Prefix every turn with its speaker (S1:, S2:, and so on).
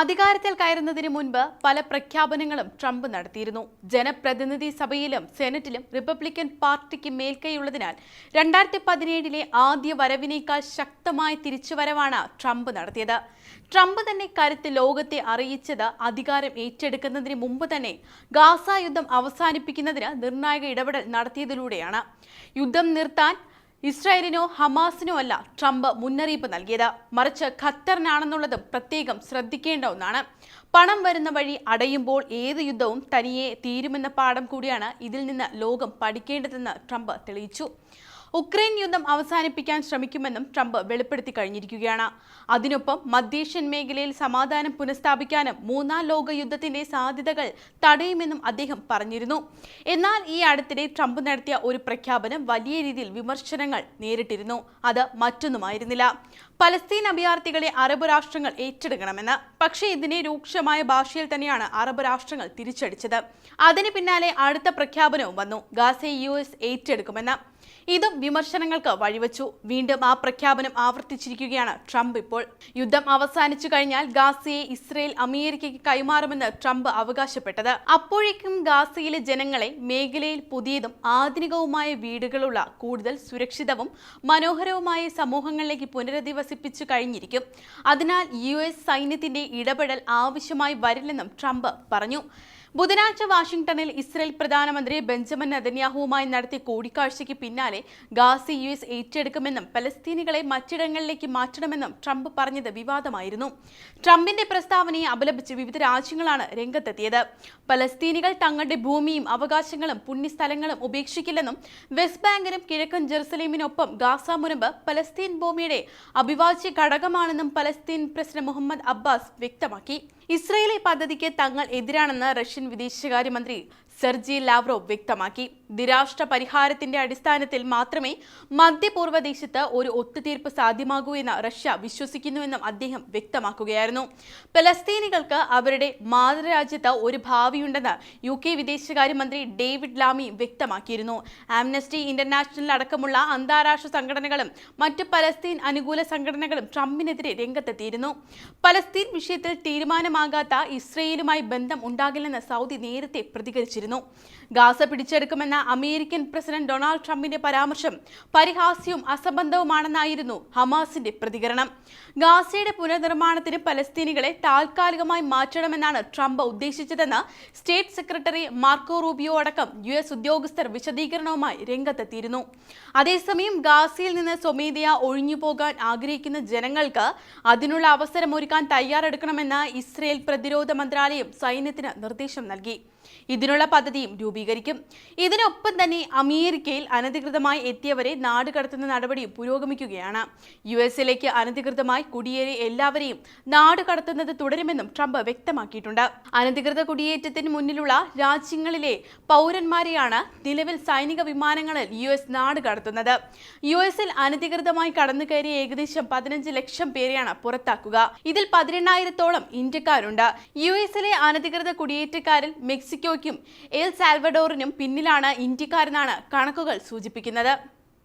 S1: അധികാരത്തിൽ കയറുന്നതിന് മുൻപ് പല പ്രഖ്യാപനങ്ങളും ട്രംപ് നടത്തിയിരുന്നു. ജനപ്രതിനിധി സഭയിലും സെനറ്റിലും റിപ്പബ്ലിക്കൻ പാർട്ടിക്ക് മേൽക്കൈയുള്ളതിനാൽ രണ്ടായിരത്തി പതിനേഴിലെ ആദ്യ വരവിനേക്കാൾ ശക്തമായ തിരിച്ചുവരവാണ് ട്രംപ് നടത്തിയത്. ട്രംപ് തന്നെ കരുത്ത് ലോകത്തെ അറിയിച്ചത് അധികാരം ഏറ്റെടുക്കുന്നതിന് മുമ്പ് തന്നെ ഗാസ യുദ്ധം അവസാനിപ്പിക്കുന്നതിന് നിർണായക ഇടപെടൽ നടത്തിയതിലൂടെയാണ്. യുദ്ധം നിർത്താൻ ഇസ്രായേലിനോ ഹമാസിനോ അല്ല ട്രംപ് മുന്നറിയിപ്പ് നൽകിയത്. മറിച്ച് ഖത്തറിനാണെന്നുള്ളതും പ്രത്യേകം ശ്രദ്ധിക്കേണ്ട ഒന്നാണ് പണം വരുന്ന വഴി അടയുമ്പോൾ ഏത് യുദ്ധവും തനിയെ തീരുമെന്ന പാഠം കൂടിയാണ് ഇതിൽ നിന്ന് ലോകം പഠിക്കേണ്ടതെന്ന് ട്രംപ് തെളിയിച്ചു. ഉക്രൈൻ യുദ്ധം അവസാനിപ്പിക്കാൻ ശ്രമിക്കുമെന്നും ട്രംപ് വെളിപ്പെടുത്തി കഴിഞ്ഞിരിക്കുകയാണ്. അതിനൊപ്പം മധ്യേഷ്യൻ മേഖലയിൽ സമാധാനം പുനഃസ്ഥാപിക്കാനും മൂന്നാം ലോക യുദ്ധത്തിന്റെ സാധ്യതകൾ തടയുമെന്നും അദ്ദേഹം പറഞ്ഞിരുന്നു. എന്നാൽ ഈ അടുത്തിടെ ട്രംപ് നടത്തിയ ഒരു പ്രഖ്യാപനം വലിയ രീതിയിൽ വിമർശനങ്ങൾ നേരിട്ടിരുന്നു. അത് മറ്റൊന്നുമായിരുന്നില്ല. പലസ്തീൻ അഭയാർത്ഥികളെ അറബ് രാഷ്ട്രങ്ങൾ ഏറ്റെടുക്കണമെന്ന്. പക്ഷേ ഇതിനെ രൂക്ഷമായ ഭാഷയിൽ തന്നെയാണ് അറബ് രാഷ്ട്രങ്ങൾ തിരിച്ചടിച്ചത്. അതിന് പിന്നാലെ അടുത്ത പ്രഖ്യാപനവും വന്നു. ഗാസയെ യു ഏറ്റെടുക്കുമെന്ന്. ഇതും വിമർശനങ്ങൾക്ക് വഴിവെച്ചു. വീണ്ടും ആ പ്രഖ്യാപനം ആവർത്തിച്ചിരിക്കുകയാണ് ട്രംപ് ഇപ്പോൾ. യുദ്ധം അവസാനിച്ചു കഴിഞ്ഞാൽ ഗാസയെ ഇസ്രയേൽ അമേരിക്കയ്ക്ക് കൈമാറുമെന്ന് ട്രംപ് അവകാശപ്പെട്ടത്. അപ്പോഴേക്കും ഗാസയിലെ ജനങ്ങളെ മേഖലയിൽ പുതിയതും ആധുനികവുമായ വീടുകളുള്ള കൂടുതൽ സുരക്ഷിതവും മനോഹരവുമായ സമൂഹങ്ങളിലേക്ക് പുനരധിവസിപ്പിച്ചു കഴിഞ്ഞിരിക്കും. അതിനാൽ യു എസ് സൈന്യത്തിന്റെ ഇടപെടൽ ആവശ്യമായി വരില്ലെന്നും ട്രംപ് പറഞ്ഞു. ബുധനാഴ്ച വാഷിംഗ്ടണിൽ ഇസ്രയേൽ പ്രധാനമന്ത്രി ബെഞ്ചമിൻ നെതന്യാഹുവുമായി നടത്തിയ കൂടിക്കാഴ്ചയ്ക്ക് പിന്നാലെ ഗാസ യു എസ് ഏറ്റെടുക്കുമെന്നും പലസ്തീനികളെ മറ്റിടങ്ങളിലേക്ക് മാറ്റണമെന്നും ട്രംപ് പറഞ്ഞത് വിവാദമായിരുന്നു. ട്രംപിന്റെ പ്രസ്താവനയെ അപലപിച്ച് വിവിധ രാജ്യങ്ങളാണ് രംഗത്തെത്തിയത്. പലസ്തീനികൾ തങ്ങളുടെ ഭൂമിയും അവകാശങ്ങളും പുണ്യസ്ഥലങ്ങളും ഉപേക്ഷിക്കില്ലെന്നും വെസ്റ്റ് ബാങ്കിനും കിഴക്കൻ ജെറുസലേമിനൊപ്പം ഗാസ മുനമ്പ് പലസ്തീൻ ഭൂമിയുടെ അവിഭാജ്യ ഘടകമാണെന്നും പലസ്തീൻ പ്രസിഡന്റ് മുഹമ്മദ് അബ്ബാസ് വ്യക്തമാക്കി. ഇസ്രയേലി പദ്ധതിക്ക് തങ്ങൾ എതിരാണെന്ന് റഷ്യൻ വിദേശകാര്യമന്ത്രി സെർജി ലാവ്റോവ് വ്യക്തമാക്കി. ദ്വിരാഷ്ട്ര പരിഹാരത്തിന്റെ അടിസ്ഥാനത്തിൽ മാത്രമേ മധ്യപൂർവ ദേശത്ത് ഒരു ഒത്തുതീർപ്പ് സാധ്യമാകൂ എന്ന് റഷ്യ വിശ്വസിക്കുന്നുവെന്നും അദ്ദേഹം വ്യക്തമാക്കുകയായിരുന്നു. പലസ്തീനികൾക്ക് അവരുടെ മാതൃരാജ്യത്ത് ഒരു ഭാവിയുണ്ടെന്ന് യു കെ വിദേശകാര്യമന്ത്രി ഡേവിഡ് ലാമി വ്യക്തമാക്കിയിരുന്നു. ആംനസ്റ്റി ഇന്റർനാഷണൽ അടക്കമുള്ള അന്താരാഷ്ട്ര സംഘടനകളും മറ്റ് പലസ്തീൻ അനുകൂല സംഘടനകളും ട്രംപിനെതിരെ രംഗത്തെത്തിയിരുന്നു. പലസ്തീൻ വിഷയത്തിൽ തീരുമാനമാകാത്ത ഇസ്രയേലുമായി ബന്ധം ഉണ്ടാകില്ലെന്ന് സൗദി നേരത്തെ പ്രതികരിച്ചിരുന്നു. ഗാസ പിടിച്ചെടുക്കുമെന്ന അമേരിക്കൻ പ്രസിഡന്റ് ഡൊണാൾഡ് ട്രംപിന്റെ പരാമർശം പരിഹാസ്യവും അസംബന്ധവുമാണെന്നായിരുന്നു ഹമാസിന്റെ പ്രതികരണം. ഗാസയുടെ പുനർനിർമ്മാണത്തിന് പലസ്തീനികളെ താൽക്കാലികമായി മാറ്റണമെന്നാണ് ട്രംപ് ഉദ്ദേശിച്ചതെന്ന് സ്റ്റേറ്റ് സെക്രട്ടറി മാർക്കോ റൂബിയോ അടക്കം യു എസ് ഉദ്യോഗസ്ഥർ വിശദീകരണവുമായി രംഗത്തെത്തിയിരുന്നു. അതേസമയം ഗാസയിൽ നിന്ന് സ്വമേധയാ ഒഴിഞ്ഞുപോകാൻ ആഗ്രഹിക്കുന്ന ജനങ്ങൾക്ക് അതിനുള്ള അവസരമൊരുക്കാൻ തയ്യാറെടുക്കണമെന്ന് ഇസ്രയേൽ പ്രതിരോധ മന്ത്രാലയം സൈന്യത്തിന് നിർദ്ദേശം നൽകി. ഇതിനുള്ള പദ്ധതിയും രൂപീകരിക്കും. ഇതിനൊപ്പം തന്നെ അമേരിക്കയിൽ അനധികൃതമായി എത്തിയവരെ നാട് കടത്തുന്ന നടപടിയും പുരോഗമിക്കുകയാണ്. യു എസിലേക്ക് അനധികൃതമായി കുടിയേറിയ എല്ലാവരെയും നാട് കടത്തുന്നത് തുടരുമെന്നും ട്രംപ് വ്യക്തമാക്കിയിട്ടുണ്ട്. അനധികൃത കുടിയേറ്റത്തിന് മുന്നിലുള്ള രാജ്യങ്ങളിലെ പൗരന്മാരെയാണ് നിലവിൽ സൈനിക വിമാനങ്ങളിൽ യു എസ് നാട് കടത്തുന്നത്. യു എസിൽ അനധികൃതമായി കടന്നു കയറിയ ഏകദേശം പതിനഞ്ച് ലക്ഷം പേരെയാണ് പുറത്താക്കുക. ഇതിൽ പതിനെണ്ണായിരത്തോളം ഇന്ത്യക്കാരുണ്ട്. യു എസിലെ അനധികൃത കുടിയേറ്റക്കാരിൽ മെക്സിക്കോയ്ക്കും എൽ സാൽവഡോറിനും പിന്നിലാണ് ഇന്ത്യക്കാരെന്നാണ് കണക്കുകൾ സൂചിപ്പിക്കുന്നത്.